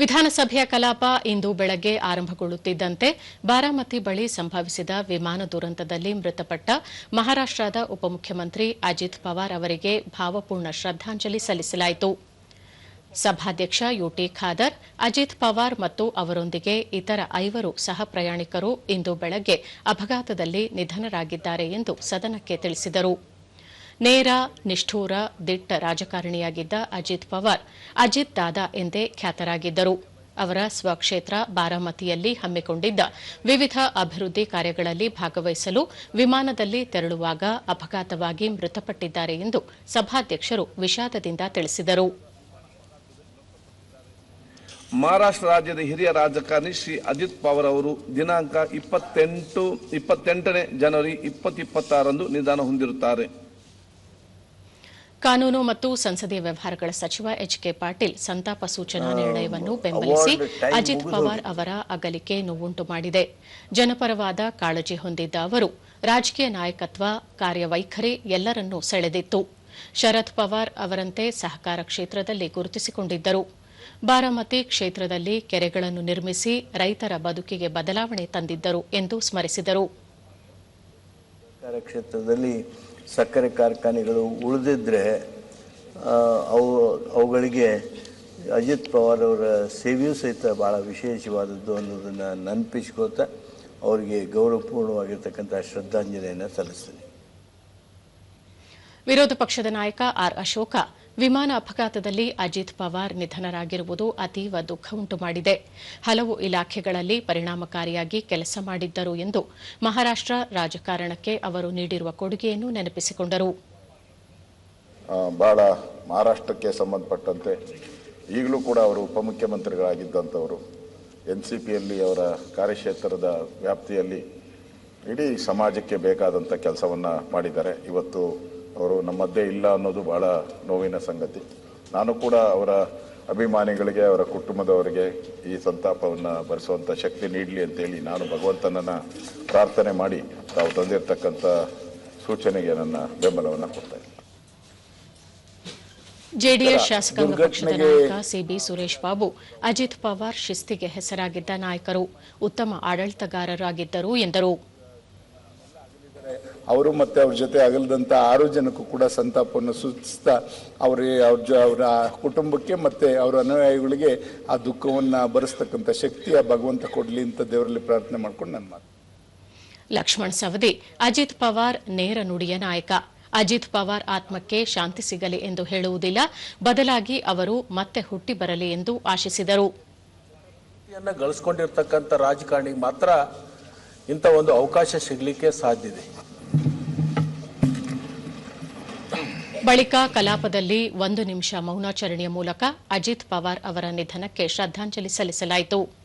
ವಿಧಾನಸಭೆಯ ಕಲಾಪ ಇಂದು ಬೆಳಗ್ಗೆ ಆರಂಭಗೊಳ್ಳುತ್ತಿದ್ದಂತೆ ಬಾರಾಮತಿ ಬಳಿ ಸಂಭವಿಸಿದ ವಿಮಾನ ದುರಂತದಲ್ಲಿ ಮೃತಪಟ್ಟ ಮಹಾರಾಷ್ಟದ ಉಪಮುಖ್ಯಮಂತ್ರಿ ಅಜಿತ್ ಪವಾರ್ ಅವರಿಗೆ ಭಾವಪೂರ್ಣ ಶ್ರದ್ದಾಂಜಲಿ ಸಲ್ಲಿಸಲಾಯಿತು. ಸಭಾಧ್ಯಕ್ಷ ಯುಟಿ ಖಾದರ್, ಅಜಿತ್ ಪವಾರ್ ಮತ್ತು ಅವರೊಂದಿಗೆ ಇತರ ಐವರು ಸಹ ಪ್ರಯಾಣಿಕರು ಇಂದು ಬೆಳಗ್ಗೆ ಅಪಘಾತದಲ್ಲಿ ನಿಧನರಾಗಿದ್ದಾರೆ ಎಂದು ಸದನಕ್ಕೆ ತಿಳಿಸಿದರು. ನೇರ, ನಿಷ್ಠೂರ, ದಿಟ್ಟ ರಾಜಕಾರಣಿಯಾಗಿದ್ದ ಅಜಿತ್ ಪವಾರ್ ಅಜಿತ್ ದಾದಾ ಎಂದೇ ಖ್ಯಾತರಾಗಿದ್ದರು. ಅವರ ಸ್ವಕ್ಷೇತ್ರ ಬಾರಾಮತಿಯಲ್ಲಿ ಹಮ್ಮಿಕೊಂಡಿದ್ದ ವಿವಿಧ ಅಭಿವೃದ್ಧಿ ಕಾರ್ಯಗಳಲ್ಲಿ ಭಾಗವಹಿಸಲು ವಿಮಾನದಲ್ಲಿ ತೆರಳುವಾಗ ಅಪಘಾತವಾಗಿ ಮೃತಪಟ್ಟಿದ್ದಾರೆ ಎಂದು ಸಭಾಧ್ಯಕ್ಷರು ವಿಷಾದದಿಂದ ತಿಳಿಸಿದರು. ಮಹಾರಾಷ್ಟ್ರ ರಾಜ್ಯದ ಹಿರಿಯ ರಾಜಕಾರಣಿ ಶ್ರೀ ಅಜಿತ್ ಪವಾರ್ ಅವರು ದಿನಾಂಕ ಇಪ್ಪತ್ತೆಂಟು, ಇಪ್ಪತ್ತೆಂಟನೇ ಜನವರಿ ಇಪ್ಪತ್ತಿಪ್ಪತ್ತಾರಂದು ನಿಧನ ಹೊಂದಿರುತ್ತಾರೆ. ಕಾನೂನು ಮತ್ತು ಸಂಸದೀಯ ವ್ಯವಹಾರಗಳ ಸಚಿವ ಎಚ್ ಕೆ ಪಾಟೀಲ್ ಸಂತಾಪ ಸೂಚನಾ ನಿರ್ಣಯವನ್ನು ಬೆಂಬಲಿಸಿ ಅಜಿತ್ ಪವಾರ್ ಅವರ ಅಗಲಿಕೆ ನೋವುಂಟು ಮಾಡಿದೆ. ಜನಪರವಾದ ಕಾಳಜಿ ಹೊಂದಿದ್ದ ಅವರು ರಾಜಕೀಯ ನಾಯಕತ್ವ ಕಾರ್ಯವೈಖರಿ ಎಲ್ಲರನ್ನೂ ಸೆಳೆದಿತ್ತು. ಶರದ್ ಪವಾರ್ ಅವರಂತೆ ಸಹಕಾರ ಕ್ಷೇತ್ರದಲ್ಲಿ ಗುರುತಿಸಿಕೊಂಡಿದ್ದರು. ಬಾರಾಮತಿ ಕ್ಷೇತ್ರದಲ್ಲಿ ಕೆರೆಗಳನ್ನು ನಿರ್ಮಿಸಿ ರೈತರ ಬದುಕಿಗೆ ಬದಲಾವಣೆ ತಂದಿದ್ದರು ಎಂದು ಸ್ಮರಿಸಿದರು. ಕ್ಷೇತ್ರದಲ್ಲಿ ಸಕ್ಕರೆ ಕಾರ್ಖಾನೆಗಳು ಉಳಿದಿದ್ದರೆ ಅವು, ಅವುಗಳಿಗೆ ಅಜಿತ್ ಪವಾರ್ ಅವರ ಸೇವೆಯೂ ಸಹಿತ ಭಾಳ ವಿಶೇಷವಾದದ್ದು ಅನ್ನೋದನ್ನು ನೆನಪಿಸ್ಕೋತಾ ಅವರಿಗೆ ಗೌರವಪೂರ್ಣವಾಗಿರ್ತಕ್ಕಂಥ ಶ್ರದ್ಧಾಂಜಲಿಯನ್ನು ಸಲ್ಲಿಸ್ತೀನಿ. ವಿರೋಧ ಪಕ್ಷದ ನಾಯಕ ಆರ್ ಅಶೋಕ ವಿಮಾನ ಅಪಘಾತದಲ್ಲಿ ಅಜಿತ್ ಪವಾರ್ ನಿಧನರಾಗಿರುವುದು ಅತೀವ ದುಃಖ ಉಂಟು ಮಾಡಿದೆ. ಹಲವು ಇಲಾಖೆಗಳಲ್ಲಿ ಪರಿಣಾಮಕಾರಿಯಾಗಿ ಕೆಲಸ ಮಾಡಿದ್ದರು ಎಂದು ಮಹಾರಾಷ್ಟ್ರ ರಾಜಕಾರಣಕ್ಕೆ ಅವರು ನೀಡಿರುವ ಕೊಡುಗೆಯನ್ನು ನೆನಪಿಸಿಕೊಂಡರು. ಬಹಳ ಮಹಾರಾಷ್ಟ್ರಕ್ಕೆ ಸಂಬಂಧಪಟ್ಟಂತೆ ಈಗಲೂ ಕೂಡ ಅವರು ಉಪಮುಖ್ಯಮಂತ್ರಿಗಳಾಗಿದ್ದಂಥವರು. ಎನ್ ಸಿ ಪಿಯಲ್ಲಿ ಅವರ ಕಾರ್ಯಕ್ಷೇತ್ರದ ವ್ಯಾಪ್ತಿಯಲ್ಲಿ ಇಡೀ ಸಮಾಜಕ್ಕೆ ಬೇಕಾದಂಥ ಕೆಲಸವನ್ನು ಮಾಡಿದ್ದಾರೆ. ಇವತ್ತು ಅವರು ನಮ್ಮದ್ದೇ ಮಧ್ಯೆ ಇಲ್ಲ ಅನ್ನೋದು ಬಹಳ ನೋವಿನ ಸಂಗತಿ. ನಾನು ಕೂಡ ಅವರ ಅಭಿಮಾನಿಗಳಿಗೆ ಅವರ ಕುಟುಂಬದವರಿಗೆ ಈ ಸಂತಾಪವನ್ನು ಭರಿಸುವಂಥ ಶಕ್ತಿ ನೀಡಲಿ ಅಂತೇಳಿ ನಾನು ಭಗವಂತನನ್ನು ಪ್ರಾರ್ಥನೆ ಮಾಡಿ ತಾವು ತಂದಿರತಕ್ಕಂಥ ಸೂಚನೆಗೆ ನನ್ನ ಬೆಂಬಲವನ್ನು ಕೊಡ್ತಾ ಇದ್ದೀನಿ. ಜೆಡಿಎಸ್ ಶಾಸಕಾಂಗ ಪಕ್ಷದ ನಾಯಕ ಸಿಬಿ ಸುರೇಶ್ ಬಾಬು ಅಜಿತ್ ಪವಾರ್ ಶಿಸ್ತಿಗೆ ಹೆಸರಾಗಿದ್ದ ನಾಯಕರು ಉತ್ತಮ ಆಡಳಿತಗಾರರಾಗಿದ್ದರು ಎಂದರು. ಅವರು ಮತ್ತೆ ಅವ್ರ ಜೊತೆ ಅಗಲದಂಥ ಆರು ಜನಕ್ಕೂ ಕೂಡ ಸಂತಾಪವನ್ನು ಸೂಚಿಸ್ತಾ ಅವರೇ ಅವ್ರ ಜ ಅವರ ಕುಟುಂಬಕ್ಕೆ ಮತ್ತು ಅವರ ಅನುಯಾಯಿಗಳಿಗೆ ಆ ದುಃಖವನ್ನು ಭರಿಸ್ತಕ್ಕಂಥ ಶಕ್ತಿ ಆ ಭಗವಂತ ಕೊಡಲಿ ಅಂತ ದೇವರಲ್ಲಿ ಪ್ರಾರ್ಥನೆ ಮಾಡ್ಕೊಂಡು ನನ್ನ ಮಾತು. ಲಕ್ಷ್ಮಣ್ ಸವದಿ ಅಜಿತ್ ಪವಾರ್ ನೇರ ನುಡಿಯ ನಾಯಕ. ಅಜಿತ್ ಪವಾರ್ ಆತ್ಮಕ್ಕೆ ಶಾಂತಿ ಸಿಗಲಿ ಎಂದು ಹೇಳುವುದಿಲ್ಲ. ಬದಲಾಗಿ ಅವರು ಮತ್ತೆ ಹುಟ್ಟಿ ಬರಲಿ ಎಂದು ಆಶಿಸಿದರು. ಗಳಿಸ್ಕೊಂಡಿರ್ತಕ್ಕಂಥ ರಾಜಕಾರಣಿಗೆ ಮಾತ್ರ ಇಂಥ ಒಂದು ಅವಕಾಶ ಸಿಗಲಿಕ್ಕೆ ಸಾಧ್ಯ ಬಳಿಕ ಕಲಾಪದಲ್ಲಿ ಒಂದು ನಿಮಿಷ ಮೌನಾಚರಣೆಯ ಮೂಲಕ ಅಜಿತ್ ಪವಾರ್ ಅವರ ನಿಧನಕ್ಕೆ ಶ್ರದ್ದಾಂಜಲಿ ಸಲ್ಲಿಸಲಾಯಿತು.